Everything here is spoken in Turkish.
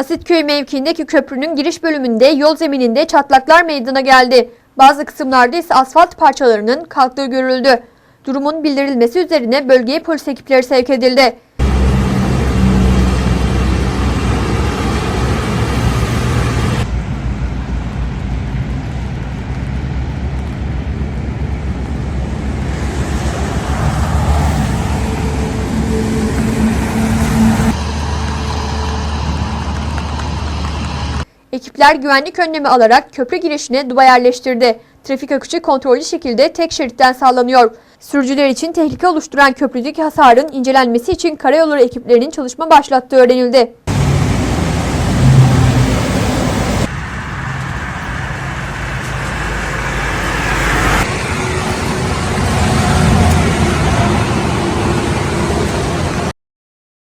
Asitköy mevkiindeki köprünün giriş bölümünde yol zemininde çatlaklar meydana geldi. Bazı kısımlarda ise asfalt parçalarının kalktığı görüldü. Durumun bildirilmesi üzerine bölgeye polis ekipleri sevk edildi. Ekipler güvenlik önlemi alarak köprü girişine duba yerleştirdi. Trafik akışı kontrollü şekilde tek şeritten sağlanıyor. Sürücüler için tehlike oluşturan köprüdeki hasarın incelenmesi için karayolları ekiplerinin çalışma başlattığı öğrenildi.